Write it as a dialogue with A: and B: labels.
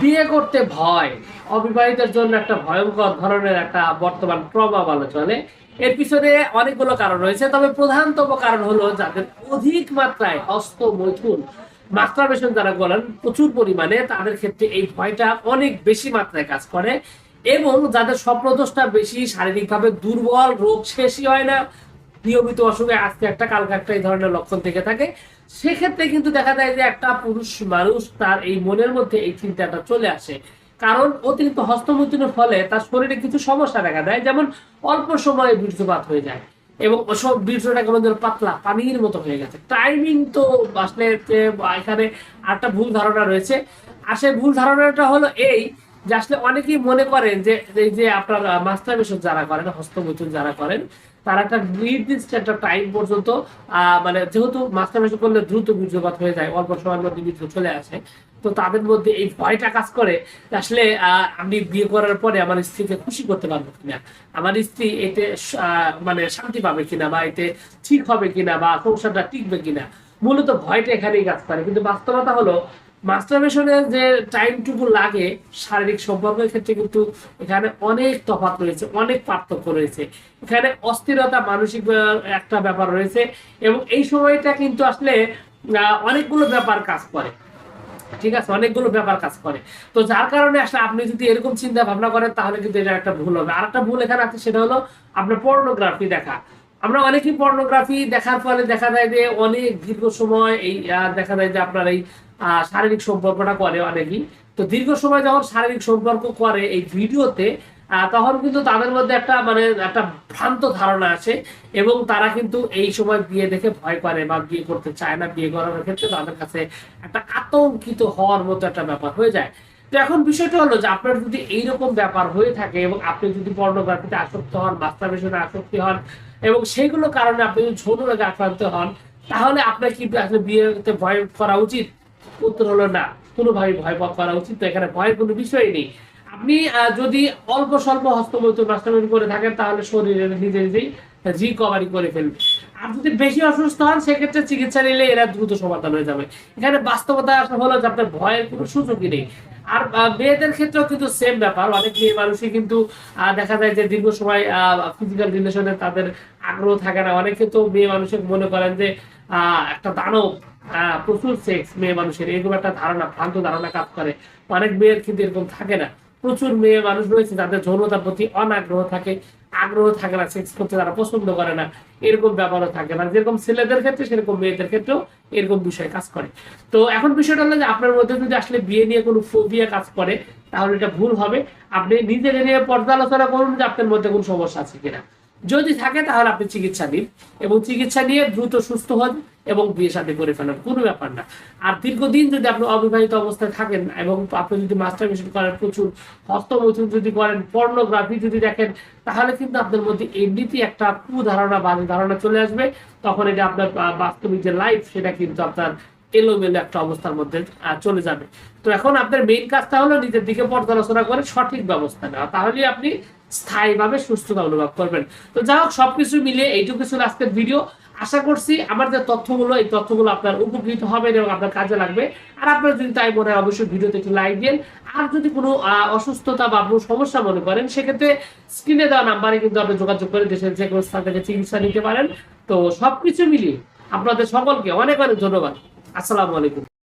A: বিয়ে করতে ভয়। অবিবাহিতের জন্য একটা ভয়ঙ্কর ধরনের একটা বর্তমান প্রভাব বলা চলে এর পিছনে অনেকগুলো কারণ রয়েছে, তবে প্রধানতম কারণ হলো যাদের অধিক মাত্রায় হস্ত মৈথুন মাস্টারবেশন যারা বলেন প্রচুর পরিমাণে তাদের ক্ষেত্রে এই ভয়টা অনেক বেশি মাত্রায় কাজ করে এবং যাদের স্বপ্নদোষটা বেশি, শারীরিকভাবে দুর্বল, রোগ শেষই হয় না নিয়মিত অসুখে আজকে একটা, কালকে একটা এই ধরনের লক্ষণ থেকে থাকে। সেক্ষেত্রে কিন্তু দেখা যায় যে একটা পুরুষ মানুষ তার এই মনের মধ্যে এই চিন্তাটা চলে আসে। কারণ অতিরিক্ত হস্তমৈথুনের ফলে তার শরীরে কিছু সমস্যা দেখা দেয়, যেমন অল্প সময়ে বীর্যপাত হয়ে যায় এবং ওসব বীর্যটা কেমন যেন পাতলা, পানির মতো হয়ে গেছে। টাইমিং তো আসলে এখানে একটা ভুল ধারণা রয়েছে। আর সেই ভুল ধারণাটা হলো এই যে আসলে অনেকেই মনে করেন যে, এই যে আপনার মাস্টারবেশন যারা করেন, হস্তমৈথুন যারা করেন তারা একটা নির্দিষ্ট একটা টাইম পর্যন্ত মানে যেহেতু মাস্টারবেশন করলে দ্রুত বীর্যপাত হয়ে যায়, অল্প সময়ের মধ্যে বীর্য চলে আসে। তো তাদের মধ্যে এই ভয়টা কাজ করে আসলে আমি বিয়ে করার পরে আমার স্ত্রীকে খুশি করতে পারব কিনা? আমার স্ত্রী এতে মানে শান্তি পাবে কিনা বা এতে ঠিক হবে কিনা বা সংসারটা টিকবে কিনা? মূলত ভয়টা এখানেই কাজ করে। কিন্তু বাস্তবতা হলো মাস্টারবেশনের যে টাইমটুকু লাগে, শারীরিক সম্পর্কের ক্ষেত্রে কিন্তু এখানে অনেক তফাৎ রয়েছে, অনেক পার্থক্য রয়েছে। এখানে অস্থিরতা মানসিক একটা ব্যাপার রয়েছে এবং এই সময়টা কিন্তু আসলে অনেকগুলো ব্যাপার কাজ করে। ঠিক আছে? অনেকগুলো ব্যাপার কাজ করে। তো যার কারণে আসলে আপনি যদি এরকম চিন্তা ভাবনা করেন, তাহলে কিন্তু এটা একটা ভুল হবে। আর একটা ভুল এখানে আছে, সেটা হলো আপনার পর্নোগ্রাফি দেখা। আমরা অনেকেই পর্নোগ্রাফি দেখার ফলে দেখা যায় যে অনেক দীর্ঘ সময় এই দেখা যায় যে আপনার এই শারীরিক সম্পর্কটা করে অনেকেই। তো দীর্ঘ সময় যখন শারীরিক সম্পর্ক করে এই ভিডিওতে তখন কিন্তু তাদের মধ্যে একটা মানে একটা ভ্রান্ত ধারণা আছে এবং তারা কিন্তু এই সময় বিয়ে দেখে ভয় করে বা বিয়ে করতে চায় না, বিয়ে করার ক্ষেত্রে তাদের কাছে একটা আতঙ্কিত হওয়ার মতো একটা ব্যাপার হয়ে যায়। তো এখন বিষয়টা হলো যে আপনার যদি এইরকম ব্যাপার হয়ে থাকে এবং আপনি যদি পর্নোগ্রাফিতে আসক্ত হন মাস্টারবেশনে আসক্তি হন এবং সেইগুলো কারণে আপনি যদি যৌন রোগে আক্রান্ত হন, তাহলে আপনার কি আসলে বিয়েতে ভয় করা উচিত। উত্তর হলো না। কোনোভাবে ভয় করা উচিত এখানে ভয়ের কোনো বিষয় নেই। আপনি যদি অল্প স্বল্প হস্তমৈত্র বাস্তবায়ন করে থাকেন, তাহলে শরীরে নিজে নিজেই রিকভারি করে ফেলবে। আর যদি বেশি অসুস্থ হন, সেক্ষেত্রে চিকিৎসা নিলে এরা দ্রুত সমাধান হয়ে যাবে। এখানে বাস্তবতা আসলে হলো যে আপনার ভয়ের কোনো সুযোগই নেই। আর মেয়েদের ক্ষেত্রেও কিন্তু সেম ব্যাপার। অনেক মেয়ে মানুষই কিন্তু দেখা যায় যে দীর্ঘ সময় ফিজিক্যাল রিলেশনে তাদের আগ্রহ থাকে না। অনেকে তো মেয়ে মানুষের মনে করেন যে একটা দানব প্রচুর সেক্স মেয়ে মানুষের। এরকম একটা ধারণা, ভ্রান্ত ধারণা কাজ করে। অনেক মেয়ের কিন্তু এরকম থাকে না। প্রচুর মেয়ে মানুষ রয়েছে, যাদের যৌনতার প্রতি অনাগ্রহ থাকে, আগ্রহ থাকে না সেক্স করতে তারা পছন্দ করে না, এরকম ব্যাপারও থাকে না। যেরকম ছেলেদের ক্ষেত্রে, সেরকম মেয়েদের ক্ষেত্রেও এরকম বিষয় কাজ করে। তো এখন বিষয়টা হলো যে, আপনার মধ্যে যদি আসলে বিয়ে নিয়ে কোনো ফোবিয়া কাজ করে, তাহলে এটা ভুল হবে। আপনি নিজেকে নিয়ে পর্যালোচনা করুন যে, আপনার মধ্যে কোনো সমস্যা আছে কিনা। যদি থাকে তাহলে আপনি চিকিৎসা নিন এবং চিকিৎসা নিয়ে দ্রুত সুস্থ হন এবং বিয়ে সাথে করে ফেলেন, কোনো ব্যাপার না। আর দীর্ঘদিন যদি আপনি অবিবাহিত অবস্থায় থাকেন এবং আপনি যদি মাস্টারবেশন করেন, প্রচুর হস্তমৈথুন যদি করেন পর্নোগ্রাফি যদি দেখেন, তাহলে কিন্তু আপনার মধ্যে এমনিতেই একটা কুধারণা বাজে ধারণা চলে আসবে। তখন এটা আপনার বাস্তবিক যে লাইফ সেটা কিন্তু আপনার এলোমেলো একটা অবস্থার মধ্যে চলে যাবে। তো এখন আপনার মেইন কাজটা হলো নিজের দিকে পর্যালোচনা করে সঠিক ব্যবস্থা নেওয়া। তাহলে আপনি স্থায়ীভাবে সুস্থতা অনুভব করবেন। তো যাই হোক, সবকিছু মিলিয়ে এইটুকু ছিল আজকের ভিডিও। আশা করছি আমার যে তথ্যগুলো, এই তথ্যগুলো আপনার উপকৃত হবেন এবং আপনার কাজে লাগবে। আর আপনার যদি তাই মনে হয়, অবশ্যই ভিডিওতে একটু লাইক দিন। আর যদি কোনো অসুস্থতা বা কোনো সমস্যা মনে করেন, সেক্ষেত্রে স্ক্রিনে দেওয়া নাম্বারে কিন্তু আপনি যোগাযোগ করে দেশের যে কোনো স্থান থেকে চিকিৎসা নিতে পারেন। তো সবকিছু মিলিয়ে আপনাদের সকলকে অনেক অনেক ধন্যবাদ। আসসালামু আলাইকুম।